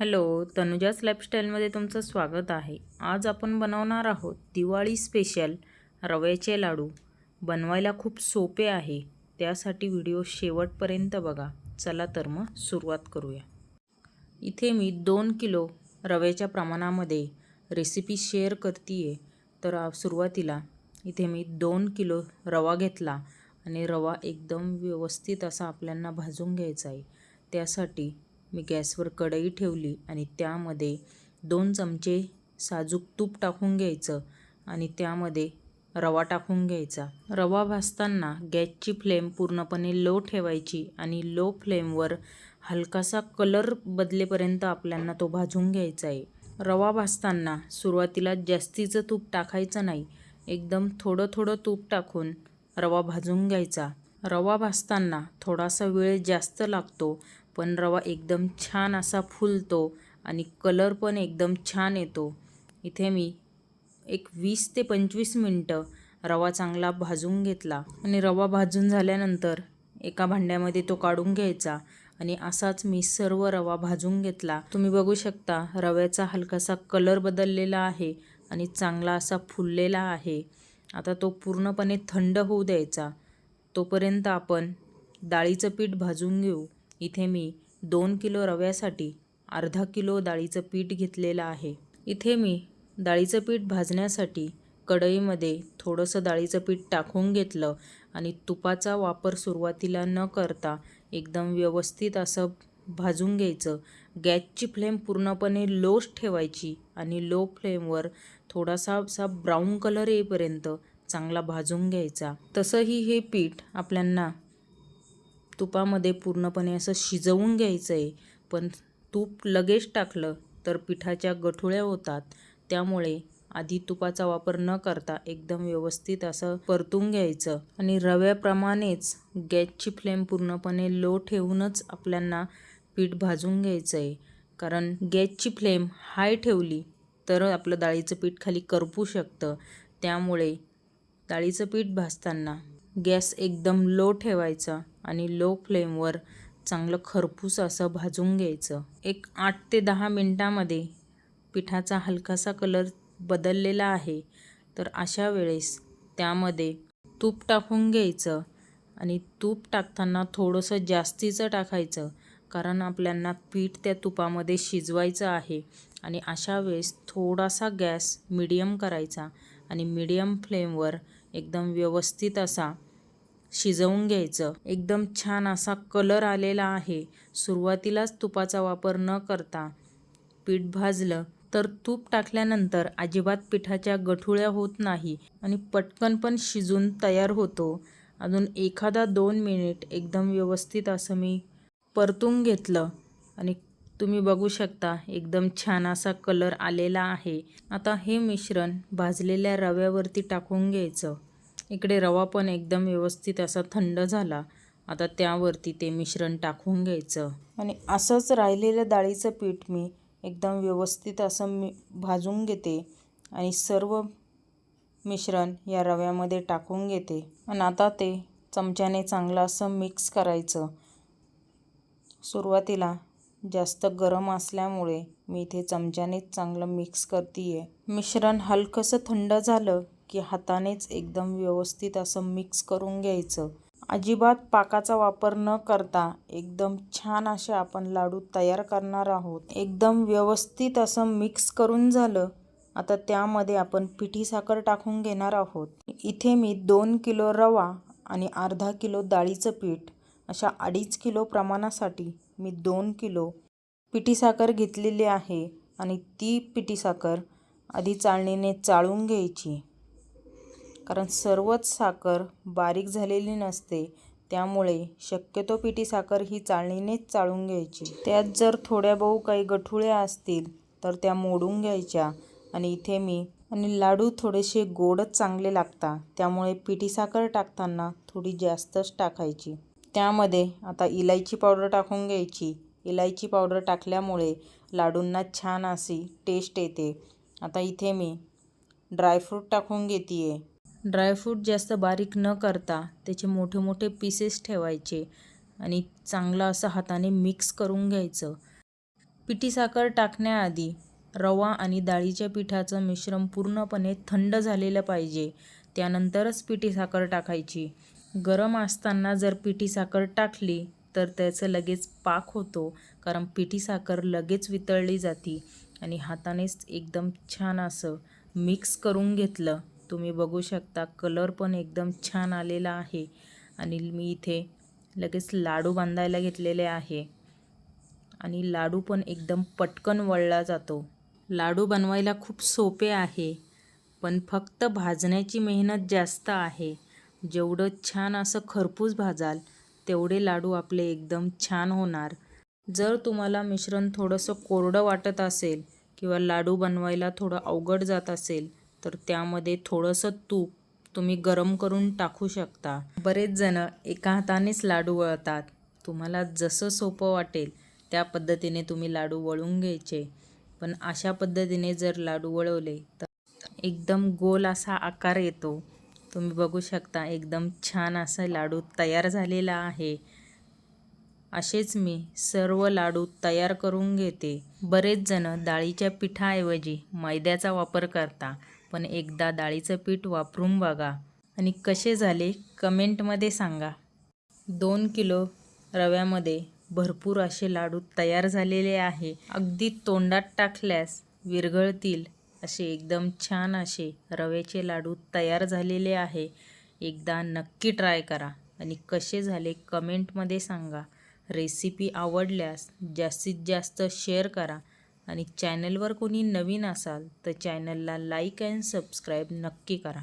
Hello तनुजाच लाईफस्टाईलमध्ये तुमचं स्वागत आहे. आज आपण बनवणार आहोत दिवाळी स्पेशल रव्याचे लाडू. बनवायला खूप सोपे आहे त्यासाठी व्हिडिओ शेवटपर्यंत बघा. चला तर मग सुरुवात करूया. इथे मी दोन किलो रव्याच्या प्रमाणामध्ये रेसिपी शेअर करते आहे तर सुरुवातीला इथे मी दोन किलो रवा घेतला आणि रवा एकदम व्यवस्थित असा आपल्यांना भाजून घ्यायचा आहे. त्यासाठी मी गॅसवर कढई ठेवली आणि त्यामध्ये दोन चमचे साजूक तूप टाकून घ्यायचं आणि त्यामध्ये रवा टाकून घ्यायचा. रवा भाजताना गॅसची फ्लेम पूर्णपणे लो ठेवायची आणि लो फ्लेमवर हलकासा कलर बदलेपर्यंत आपल्याला तो भाजून घ्यायचा आहे. रवा भाजताना सुरुवातीला जास्तीचं तूप टाकायचं नाही एकदम थोडं थोडं तूप टाकून रवा भाजून घ्यायचा. रवा भाजताना थोडासा वेळ जास्त लागतो पण रवा एकदम छान असा फुलतो आणि कलर पण एकदम छान येतो. इथे मी एक वीस ते पंचवीस मिनटं रवा चांगला भाजून घेतला आणि रवा भाजून झाल्यानंतर एका भांड्यामध्ये तो काढून घ्यायचा आणि असाच मी सर्व रवा भाजून घेतला. तुम्ही बघू शकता रव्याचा हलकासा कलर बदललेला आहे आणि चांगला असा फुललेला आहे. आता तो पूर्णपणे थंड होऊ द्यायचा. तोपर्यंत आपण डाळीचं पीठ भाजून घेऊ. इथे मी दोन किलो रव्यासाठी अर्धा किलो डाळीचं पीठ घेतलेलं आहे. इथे मी डाळीचं पीठ भाजण्यासाठी कढईमध्ये थोडंसं डाळीचं पीठ टाकून घेतलं आणि तुपाचा वापर सुरुवातीला न करता एकदम व्यवस्थित असं भाजून घ्यायचं. गॅसची फ्लेम पूर्णपणे लोच ठेवायची आणि लो फ्लेमवर थोडासा असा ब्राऊन कलर येईपर्यंत चांगला भाजून घ्यायचा. तसंही हे पीठ आपल्यांना तुपामध्ये पूर्णपणे असं शिजवून घ्यायचं आहे पण तूप लगेच टाकलं तर पिठाच्या गठुळ्या होतात. त्यामुळे आधी तुपाचा वापर न करता एकदम व्यवस्थित असं परतून घ्यायचं. आणि रव्याप्रमाणेच गॅसची फ्लेम पूर्णपणे लो ठेवूनच आपल्यांना पीठ भाजून घ्यायचं आहे कारण गॅसची फ्लेम हाय ठेवली तर आपलं डाळीचं पीठ खाली करपू शकतं. त्यामुळे डाळीचं पीठ भाजताना गॅस एकदम लो ठेवायचा आणि लो फ्लेमवर चांगलं खरपूस असं भाजून घ्यायचं. एक आठ ते दहा मिनटामध्ये पिठाचा हलकासा कलर बदललेला आहे. तर अशा वेळेस त्यामध्ये तूप टाकून घ्यायचं आणि तूप टाकताना थोडंसं जास्तीचं टाकायचं कारण आपल्यांना पीठ त्या तुपामध्ये शिजवायचं आहे. आणि अशा वेळेस थोडासा गॅस मिडियम करायचा आणि मिडियम फ्लेमवर एकदम व्यवस्थित असा शिजवून घ्यायचं. एकदम छान असा कलर आलेला आहे. सुरुवातीलाच तुपाचा वापर न करता पीठ भाजलं तर तूप टाकल्यानंतर अजिबात पिठाच्या गठुळ्या होत नाही आणि पटकन पण शिजून तयार होतो. अजून एखादा दोन मिनिट एकदम व्यवस्थित असं मी परतून घेतलं आणि तुम्ही बघू शकता एकदम छान असा कलर आलेला आहे. आता हे मिश्रण भाजलेल्या रव्यावरती टाकून घ्यायचं. इकडे रवा पण एकदम व्यवस्थित असा थंड झाला. आता त्यावरती ते मिश्रण टाकून घ्यायचं. आणि असंच राहिलेलं डाळीचं पीठ मी एकदम व्यवस्थित असं मी भाजून घेते आणि सर्व मिश्रण या रव्यामध्ये टाकून घेते. आणि आता ते चमच्याने चांगलं असं मिक्स करायचं. सुरुवातीला जास्त गरम असल्यामुळे मी इथे चमच्यानेच चांगलं मिक्स करते आहे मिश्रण हलकंसं थंड झालं की हातानेच एकदम व्यवस्थित असं मिक्स करून घ्यायचं. अजिबात पाकाचा वापर न करता एकदम छान असे आपण लाडू तयार करणार आहोत. एकदम व्यवस्थित असं मिक्स करून झालं आता त्यामध्ये आपण पिठी साखर टाकून घेणार आहोत. इथे मी दोन किलो रवा आणि अर्धा किलो डाळीचं पीठ अशा अडीच किलो प्रमाणासाठी मी दोन किलो पिठी साखर घेतलेली आहे आणि ती पिठी साखर आधी चाळणीने चाळून घ्यायची. कारण सर्वच साखर बारीक झालेली नसते त्यामुळे शक्यतो पिठी साखर ही चाळणीनेच चाळून घ्यायची. त्यात जर थोड्या बहु काही गठुळ्या असतील तर त्या मोडून घ्यायच्या आणि इथे मी आणि लाडू थोडेसे गोडच चांगले लागतात त्यामुळे पिठी साखर टाकताना थोडी जास्तच टाकायची. त्यामध्ये आता इलायची पावडर टाकून घ्यायची. इलायची पावडर टाकल्यामुळे लाडूंना छान अशी टेस्ट येते. आता इथे मी ड्रायफ्रूट टाकून घेते आहे ड्रायफ्रूट जास्त बारीक न करता त्याचे मोठे मोठे पीसेस ठेवायचे आणि चांगलं असं हाताने मिक्स करून घ्यायचं. पिठी साखर टाकण्याआधी रवा आणि डाळीच्या पिठाचं मिश्रण पूर्णपणे थंड झालेलं पाहिजे. त्यानंतरच पिठी साखर टाकायची. गरम असताना जर पिठी साखर टाकली तर त्याचं लगेच पाक होतो कारण पिठी साखर लगेच वितळली जाती आणि हातानेच एकदम छान असं मिक्स करून घेतलं. तुम्ही बघू शकता कलर पण एकदम छान आलेला आहे आणि मी इथे लगेच लाडू बांधायला घेतलेले आहे आणि लाडू पण एकदम पटकन वळला जातो. लाडू बनवायला खूप सोपे आहे पण फक्त भाजण्याची मेहनत जास्त आहे. जेवढं छान असं खरपूस भाजाल तेवढे लाडू आपले एकदम छान होणार. जर तुम्हाला मिश्रण थोडंसं कोरडं वाटत असेल किंवा लाडू बनवायला थोडं अवघड जात असेल तर त्यामध्ये थोडंसं तूप तुम्ही गरम करून टाकू शकता. बरेच जण एका हातानेच लाडू वळतात. तुम्हाला जसं सोपं वाटेल त्या पद्धतीने तुम्ही लाडू वळून घ्यायचे. पण अशा पद्धतीने जर लाडू वळवले तर एकदम गोल असा आकार येतो. तुम्ही बघू शकता एकदम छान असा लाडू तयार झालेला आहे. असेच मी सर्व लाडू तयार करून घेते. बरेच जण डाळीच्या पिठाऐवजी मैद्याचा वापर करता पण एकदा डाळीचं पीठ वापरून बघा. आणि कसे झाले कमेंटमध्ये सांगा. दोन किलो रव्यामध्ये भरपूर असे लाडू तयार झालेले आहे. अगदी तोंडात टाकल्यास विरघळतील. असे एकदम छान असे रव्याचे लाडू तयार झालेले आहे. एकदा नक्की ट्राय करा आणि कसे झाले कमेंटमध्ये सांगा. रेसिपी आवडल्यास जास्तीत जास्त शेअर करा आणि चॅनलवर कोणी नवीन असाल तर चॅनलला लाईक अँड सबस्क्राईब नक्की करा.